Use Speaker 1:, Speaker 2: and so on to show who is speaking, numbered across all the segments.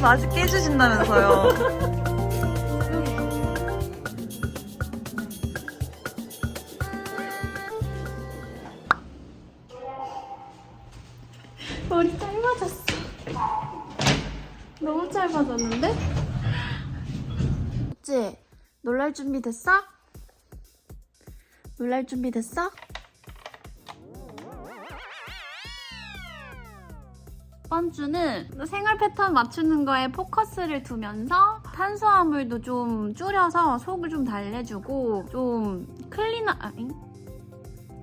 Speaker 1: 맛있게 해주신다면서요.
Speaker 2: 머리 짧아졌어. 너무 짧아졌는데?
Speaker 3: 어찌 놀랄 준비 됐어? 놀랄 준비 됐어? 이번 주는 생활 패턴 맞추는 거에 포커스를 두면서 탄수화물도 좀 줄여서 속을 좀 달래주고 좀 클린한 아니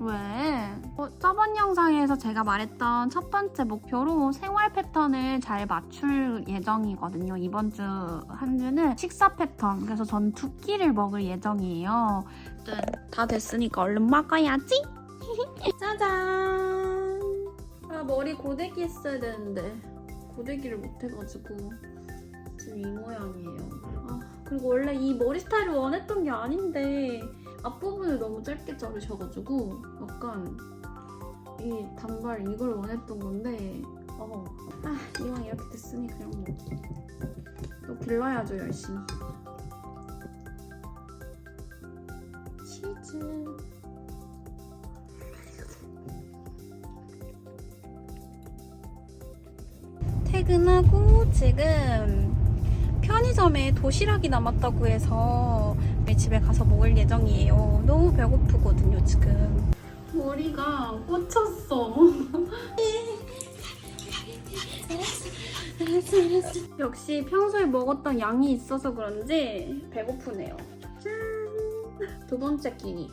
Speaker 3: 왜? 어, 저번 영상에서 제가 말했던 첫 번째 목표로 생활 패턴을 잘 맞출 예정이거든요. 이번 주 한 주는 식사 패턴. 그래서 전 두 끼를 먹을 예정이에요. 아무튼 다 됐으니까 얼른 먹어야지. 짜잔. 아 머리 고데기 했어야 되는데 고데기를 못 해가지고 지금 이 모양이에요. 아 그리고 원래 이 머리 스타일을 원했던 게 아닌데 앞부분을 너무 짧게 자르셔가지고 약간 이 단발 이걸 원했던 건데 어. 아 이왕 이렇게 됐으니 그냥 뭐또 길러야죠 열심히 치즈 퇴근하고 지금 편의점에 도시락이 남았다고 해서 집에 가서 먹을 예정이에요. 너무 배고프거든요, 지금. 머리가 꽂혔어. 역시 평소에 먹었던 양이 있어서 그런지 배고프네요. 짠! 두 번째 끼니.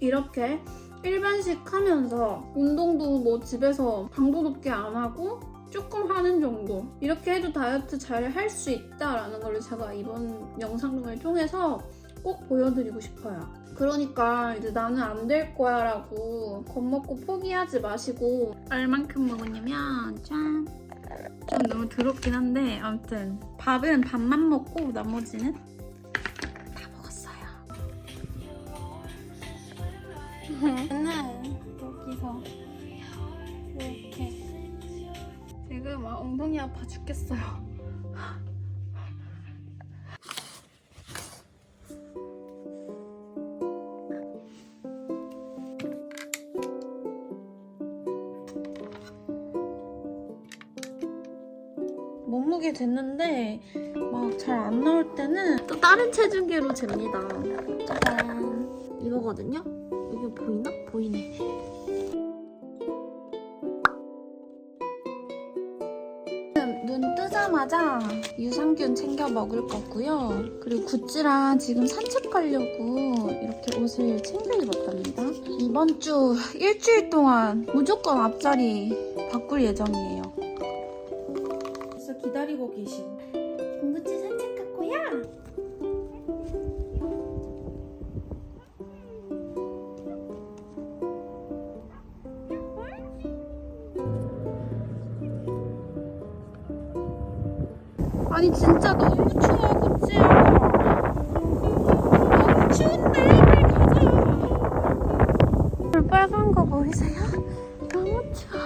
Speaker 3: 이렇게 일반식 하면서 운동도 뭐 집에서 강도 높게 안 하고 조금 하는 정도 이렇게 해도 다이어트 잘 할 수 있다라는 걸 제가 이번 영상을 통해서 꼭 보여드리고 싶어요 그러니까 이제 나는 안 될 거야 라고 겁먹고 포기하지 마시고 얼만큼 먹었냐면 짠! 좀 너무 더럽긴 한데 아무튼 밥은 밥만 먹고 나머지는 저는 여기서 이렇게 지금 막 엉덩이 아파 죽겠어요. 몸무게 됐는데 막 잘 안 나올 때는 또 다른 체중계로 잽니다. 짜잔 이거거든요. 이게 보이나? 보이네. 눈 뜨자마자 유산균 챙겨 먹을 거고요. 그리고 굿즈랑 지금 산책 가려고 이렇게 옷을 챙겨 입었답니다. 이번 주 일주일 동안 무조건 앞자리 바꿀 예정이에요. 그래서 기다리고 계신 공구치 산책 갈 거야? 아니 진짜 너무 추워 구찌야 너무 추운데 빨리 가자 불 빨간 거 보이세요? 너무 추워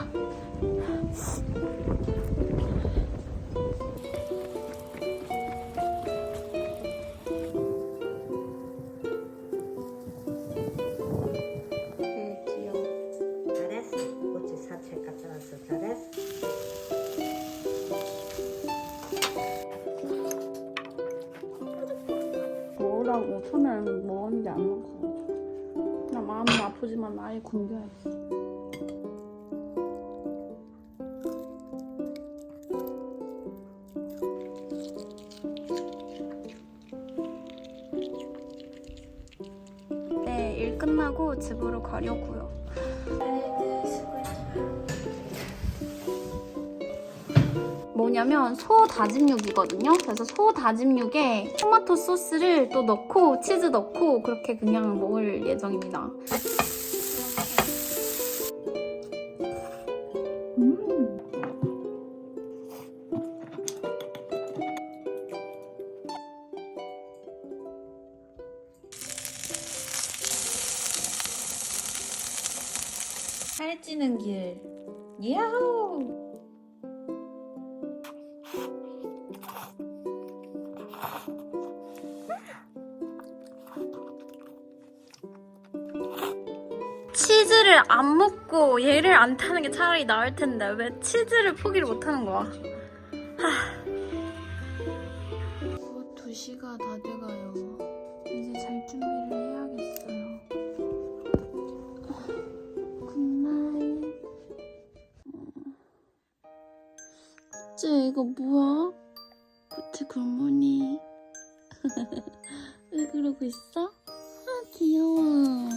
Speaker 1: 귀여워.
Speaker 4: 잘했어. 꽃이 사채 갖다 놨어. 잘했어.
Speaker 2: 뭐라고 처음에는 먹었는데 안 먹어 나 마음은 아프지만 아예 굶겨야지 네, 일 끝나고 집으로 가려고요. 뭐냐?
Speaker 3: 뭐냐면 소 다진 육이거든요. 그래서 소 다진 육에 토마토 소스를 또 넣고 치즈 넣고 그렇게 그냥 먹을 예정입니다. 음.
Speaker 1: 살찌는 길. 야호!
Speaker 3: 치즈를 안 먹고 얘를 안 타는 게 차라리 나을 텐데 왜 치즈를 포기를 못 하는 거야? 곧 2시가 다 돼가요. 이제 잘 준비를 해야겠어요. 굿나잇. 그치 이거 뭐야? 그치 굿모닝. 왜 그러고 있어? 아 귀여워.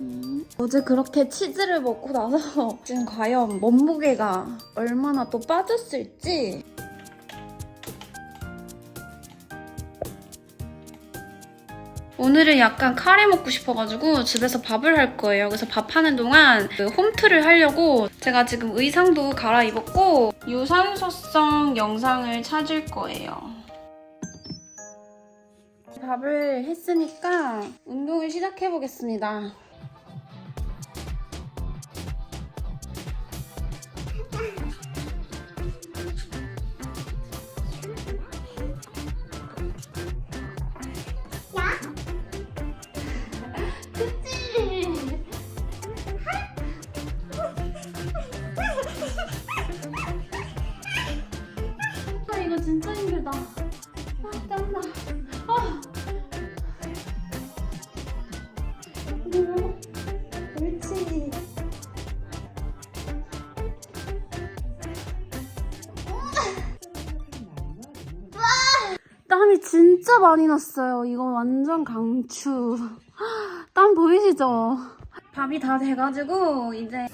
Speaker 3: 음. 어제 그렇게 치즈를 먹고 나서 지금 과연 몸무게가 얼마나 또 빠졌을지 오늘은 약간 카레 먹고 싶어가지고 집에서 밥을 할 거예요. 그래서 밥하는 동안 그 홈트를 하려고 제가 지금 의상도 갈아입었고 유산소성 영상을 찾을 거예요. 밥을 했으니까 운동을 시작해보겠습니다. 진짜 많이 났어요. 이거 완전 강추. 땀 보이시죠? 밥이 다 돼가지고 이제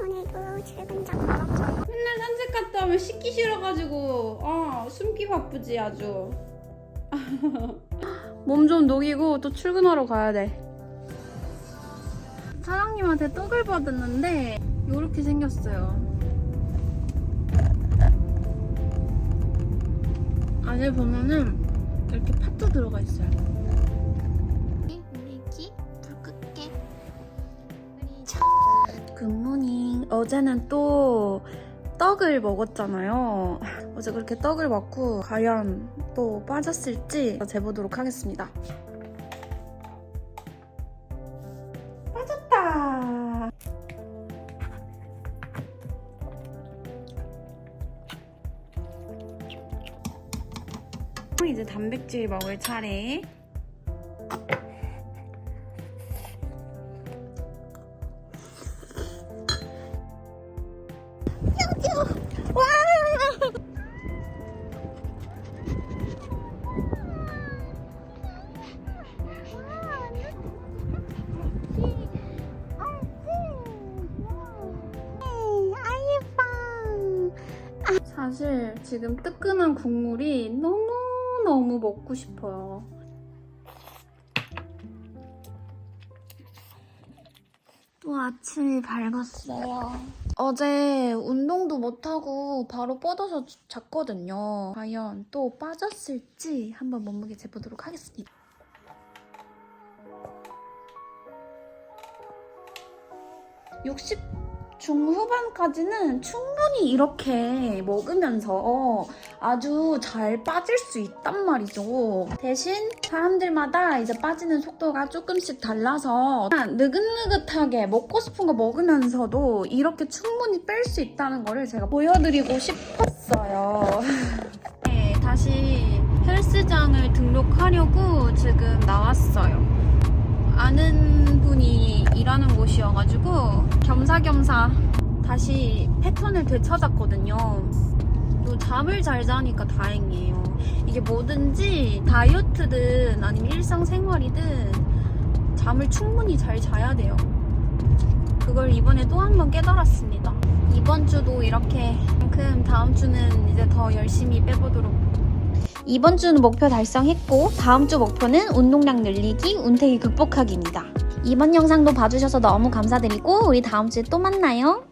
Speaker 5: 오늘도 출근 장 멀었죠.
Speaker 3: 맨날 산책 갔다 오면 씻기 싫어가지고 아 숨기 바쁘지 아주 몸 좀 녹이고 또 출근하러 가야 돼 사장님한테 떡을 받았는데 이렇게 생겼어요 안에 보면은 이렇게 팥도 들어가 있어요 우리 기? 불 끌게 굿모닝. 어제는 또 떡을 먹었잖아요. 어제 그렇게 떡을 먹고 과연 또 빠졌을지 재보도록 하겠습니다. 이제 단백질 먹을 차례. 사실 지금 뜨끈한 국물이 너무 너무 먹고 싶어요. 또 아침이 밝았어요. 어제 운동도 못하고 바로 뻗어서 잤거든요. 과연 또 빠졌을지 한번 몸무게 재보도록 하겠습니다. 60 중후반까지는 충분히 이렇게 먹으면서 아주 잘 빠질 수 있단 말이죠. 대신 사람들마다 이제 빠지는 속도가 조금씩 달라서 느긋느긋하게 먹고 싶은 거 먹으면서도 이렇게 충분히 뺄 수 있다는 거를 제가 보여드리고 싶었어요. 네, 다시 헬스장을 등록하려고 지금 나왔어요. 아는 분이 일하는 곳이어가지고 겸사겸사 다시 패턴을 되찾았거든요. 또 자, 잠을 잘 자니까 다행이에요. 이게 뭐든지 다이어트든 아니면 일상생활이든 잠을 충분히 잘 자야 돼요. 그걸 이번에 또 한 번 깨달았습니다. 이번 주도 이렇게 만큼 다음 주는 이제 더 열심히 빼보도록.
Speaker 6: 이번 주는 목표 달성했고 다음 주 목표는 운동량 늘리기, 운태기 극복하기입니다. 이번 영상도 봐주셔서 너무 감사드리고 우리 다음 주에 또 만나요.